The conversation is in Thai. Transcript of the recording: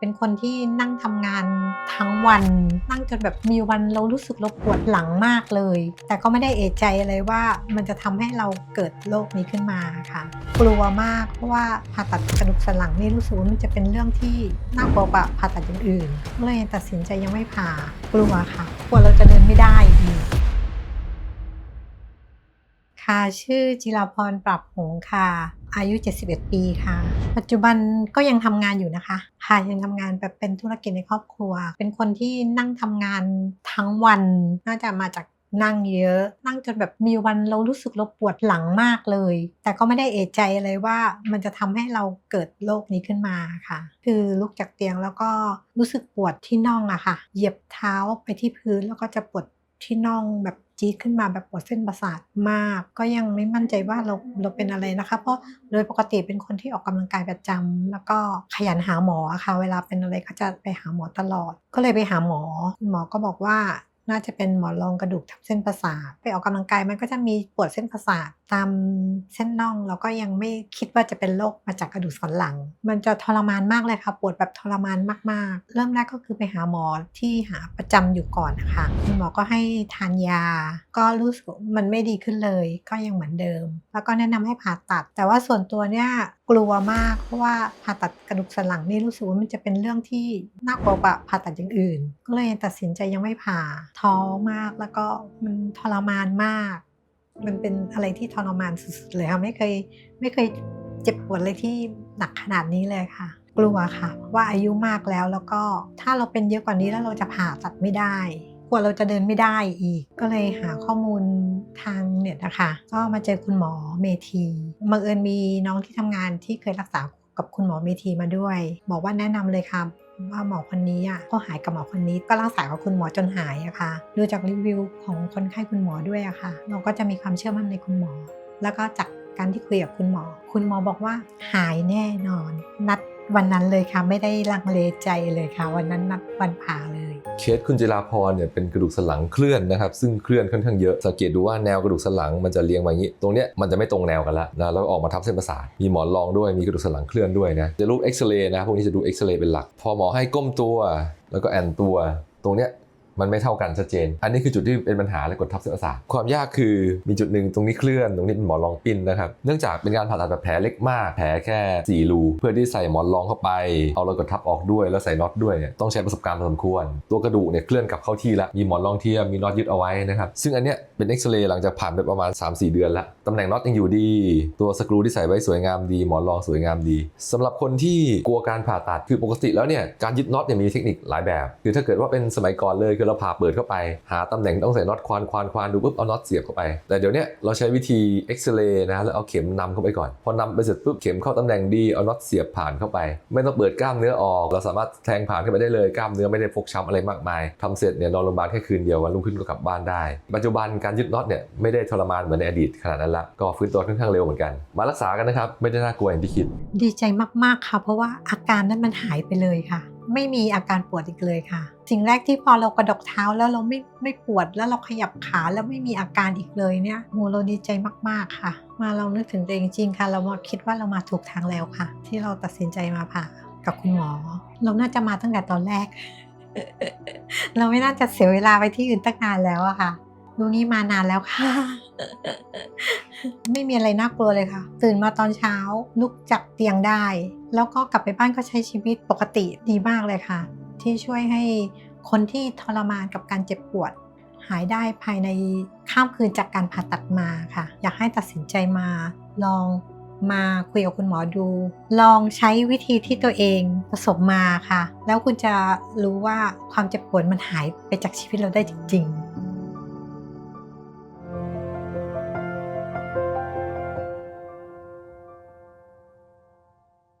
เป็นคนที่นั่งทำงานทั้งวัน นั่งจนแบบมีวันเรารู้สึกเราปวดหลังมากเลย แต่ก็ไม่ได้เอะใจอะไรว่ามันจะทำให้เราเกิดโรคนี้ขึ้นมาค่ะ กลัวมากเพราะว่าผ่าตัดกระดูกสันหลังนี่รู้สึกว่ามันจะเป็นเรื่องที่น่ากลัวกว่าผ่าตัดอย่างอื่นเลยตัดสินใจยังไม่ผ่ากลัวค่ะกลัวเราจะเดินไม่ได้อีกค่ะชื่อจิราพรปรับหงส์ค่ะ อายุ 71 ปีค่ะ ปัจจุบันก็ยังทำงานอยู่นะคะ ค่ะยังทำงานแบบเป็นธุรกิจในครอบครัว เป็นคนที่นั่งทำงานทั้งวัน น่าจะมาจากนั่งเยอะ นั่งจนแบบมีวันเรารู้สึกเราปวดหลังมากเลย แต่ก็ไม่ได้เอะใจอะไรว่ามันจะทำให้เราเกิดโรคนี้ขึ้นมาค่ะ คือลุกจากเตียงแล้วก็รู้สึกปวดที่น่องอะค่ะ เหยียบเท้าไปที่พื้นแล้วก็จะปวดที่น่องแบบ จี๊ดขึ้นมาแบบปวดเส้นประสาทมาก ก็ยังไม่มั่นใจว่าเราเราเป็นอะไรนะคะ เพราะโดยปกติเป็นคนที่ออกกำลังกายประจำแล้วก็ขยันหาหมอะค่ะ เวลาเป็นอะไรก็จะไปหาหมอตลอด ก็เลยไปหาหมอหมอก็บอกว่า น่าจะเป็นหมอนรองกระดูกทับเส้นประสาท ไปออกกำลังกายมันก็จะมีปวดเส้นประสาทตามเส้นน่องแล้วก็ยังไม่คิดว่าจะเป็นโรคมาจากกระดูกสันหลัง มันจะทรมานมากเลยค่ะ ปวดแบบทรมานมากๆ เริ่มแรกก็คือไปหาหมอที่หาประจำอยู่ก่อนนะคะคุณหมอก็ให้ทานยา ก็รู้สึกมันไม่ดีขึ้นเลย ก็ยังเหมือนเดิม แล้วก็แนะนำให้ผ่าตัด แต่ว่าส่วนตัวเนี่ยกลัวมากเพราะว่าผ่าตัดกระดูกสันหลังนี่รู้สึกว่ามันจะเป็นเรื่องที่น่ากลัวกว่าผ่าตัดอย่างอื่น ก็เลยตัดสินใจยังไม่ผ่าท้อมากแล้วก็มันทรมานมาก มันเป็นอะไรที่ทรมานสุดๆเลยค่ะไม่เคยไม่เคยเจ็บปวดเลยที่หนักขนาดนี้เลยค่ะ กลัวค่ะ เพราะว่าอายุมากแล้วแล้วก็ถ้าเราเป็นเยอะกว่านี้แล้วเราจะผ่าตัดไม่ได้กลัวเราจะเดินไม่ได้อีก ก็เลยหาข้อมูลทางเน็ตนะคะ ก็มาเจอคุณหมอเมธีบังเอิญมีน้องที่ทำงานที่เคยรักษา กับคุณหมอเมธีมาด้วยบอกว่าแนะนำเลยค่ะว่าหมอคนนี้อะก็หายกับหมอคนนี้ก็รักษากับคุณหมอจนหายอะค่ะดูจากรีวิวของคนไข้คุณหมอด้วยอะค่ะ เราก็จะมีความเชื่อมั่นในคุณหมอ แล้วก็จากการที่คุยกับคุณหมอ คุณหมอบอกว่าหายแน่นอน นัดวันนั้นเลยค่ะ ไม่ได้ลังเลใจเลยค่ะ วันนั้นนัดวันผ่าเลยเคสคุณจิราพรเนี่ยเป็นกระดูกสันหลังเคลื่อนนะครับ ซึ่งเคลื่อนค่อนข้างเยอะสังเกตดูว่าแนวกระดูกสันหลังมันจะเรียงมาอย่างนี้ ตรงเนี้ยมันจะไม่ตรงแนวกันละนะแล้วออกมาทับเส้นประสาทมีหมอนรองด้วยมีกระดูกสันหลังเคลื่อนด้วยนะจะรูปเอ็กซเรย์นะพวกนี้จะดูเอ็กซเรย์เป็นหลัก พอหมอให้ก้มตัว แล้วก็แอนตัว ตรงเนี้ย มันไม่เท่ากันชัดเจน อันนี้คือจุดที่เป็นปัญหาและกดทับเส้นประสาทความยากคือมีจุดหนึ่งตรงนี้เคลื่อนตรงนี้เป็นหมอนรองปิ้นนะครับเนื่องจากเป็นการผ่าตัดแบบแผลเล็กมากแผลแค่สี่รูเพื่อที่ใส่หมอนรองเข้าไป เอารอยกดทับออกด้วยแล้วใส่น็อตด้วยเนี่ยต้องใช้ประสบการณ์พอสมควร ตัวกระดูกเนี่ยเคลื่อนกลับเข้าที่ละมีหมอนรองเทียมมีน็อตยึดเอาไว้นะครับซึ่งอันเนี้ยเป็นเอ็กซเรย์หลังจากผ่านไปประมาณ 3-4 เดือนละตำแหน่งน็อตยังอยู่ดี ตัวสกรูที่ใส่ไว้สวยงามดีหมอนรองสวยงามดีสำหรับคนที่กลัวการผ่าตัดคือปกติแล้วเนี่ยการยึดน็อตเนี่ยมีเทคนิคหลายแบบ คือถ้าเกิดว่าเป็นสมัยก่อนเลยคือเราผ่าเปิดเข้าไป หาตำแหน่งต้องใส่น็อตควานควานควานดูปุ๊บเอาน็อตเสียบเข้าไป แต่เดี๋ยวนี้เราใช้วิธีเอ็กซเรย์นะแล้วเอาเข็มนำเข้าไปก่อน พอนำไปเสร็จปุ๊บเข็มเข้าตำแหน่งดีเอาน็อตเสียบผ่านเข้าไป ไม่ต้องเปิดกล้ามเนื้อออก เราสามารถแทงผ่านเข้าไปได้เลยกล้ามเนื้อไม่ได้ฟกช้ำอะไรมากมายทำเสร็จเนี่ยนอนโรงพยาบาลแค่คืนเดียววันรุ่งขึ้นก็กลับบ้านได้ ปัจจุบันการยึดน็อตเนี่ยไม่ได้ทรมานเหมือนในอดีตขนาดนั้นละก็ฟื้นตัวค่อนข้างเร็วเหมือนกัน มารักษากันนะครับไม่ได้น่ากลัวอย่างที่คิด ดีใจมากๆค่ะ เพราะว่าอาการนั้นมันหายไปเลยค่ะ ไม่มีอาการปวดอีกเลยค่ะ สิ่งแรกที่พอเรากระดกเท้าแล้วเราไม่ไม่ปวดแล้วเราขยับขาแล้วไม่มีอาการอีกเลยเนี่ยโหเราดีใจมากๆค่ะ มาเรานึกถึงตัวเองจริงค่ะ เรามาคิดว่าเรามาถูกทางแล้วค่ะ ที่เราตัดสินใจมาผ่ากับคุณหมอ เราน่าจะมาตั้งแต่ตอนแรก เราไม่น่าจะเสียเวลาไปที่อื่นตั้งนานแล้วอะค่ะดูงี้มานานแล้วค่ะ ไม่มีอะไรน่ากลัวเลยค่ะ ตื่นมาตอนเช้าลุกจากเตียงได้ แล้วก็กลับไปบ้านก็ใช้ชีวิตปกติดีมากเลยค่ะ ที่ช่วยให้คนที่ทรมานกับการเจ็บปวด หายได้ภายในข้ามคืนจากการผ่าตัดมาค่ะ อยากให้ตัดสินใจมา ลองมาคุยกับคุณหมอดู ลองใช้วิธีที่ตัวเองประสบมาค่ะ แล้วคุณจะรู้ว่าความเจ็บปวดมันหายไปจากชีวิตเราได้จริง ๆ